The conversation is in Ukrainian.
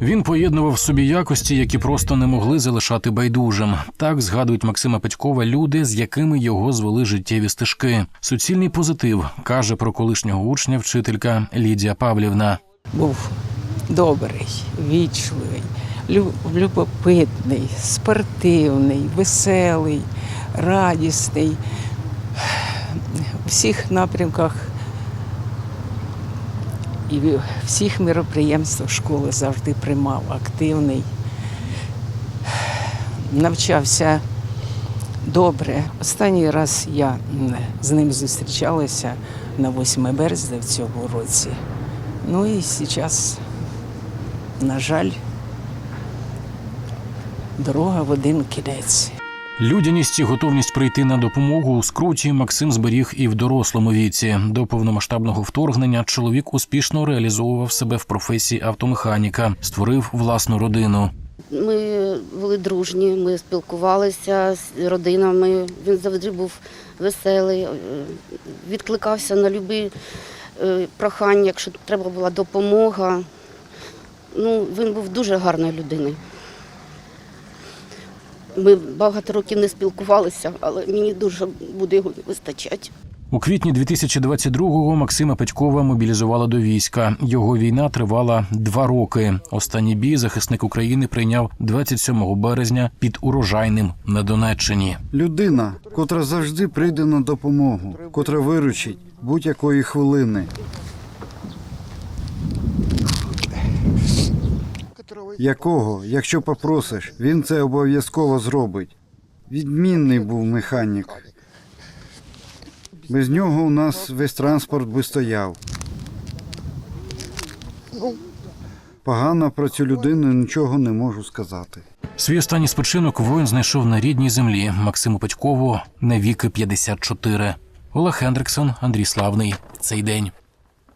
Він поєднував в собі якості, які просто не могли залишати байдужим. Так згадують Максима Петькова люди, з якими його звели життєві стежки. Суцільний позитив каже про колишнього учня вчителька Лідія Павлівна. був добрий, вічливий, любопитний, спортивний, веселий, радісний. У всіх напрямках і в всіх міроприємствах школи завжди приймав активний. Навчався добре. Останній раз я з ним зустрічалася на 8 березня в цьому році. Ну і зараз, на жаль, дорога в один кінець. Людяність і готовність прийти на допомогу у скруті Максим зберіг і в дорослому віці. До повномасштабного вторгнення чоловік успішно реалізовував себе в професії автомеханіка, створив власну родину. Ми були дружні, ми спілкувалися з родинами. Він завжди був веселий, е, відкликався на любі е, прохання, якщо треба була допомога. Ну, він був дуже гарною людиною. Ми багато років не спілкувалися, але мені дуже буде його не вистачати. У квітні 2022-го Максима Петькова мобілізували до війська. Його війна тривала два роки. Останній бій захисник України прийняв 27 березня під урожайним на Донеччині. Людина, котра завжди прийде на допомогу, котра виручить будь-якої хвилини. Якого, якщо попросиш, він це обов'язково зробить. Відмінний був механік. Без нього у нас весь транспорт би стояв. Погано про цю людину нічого не можу сказати. Свій останній спочинок воїн знайшов на рідній землі Максиму Петькову на віки 54. Олег Хендриксон, Андрій Славний. Цей день.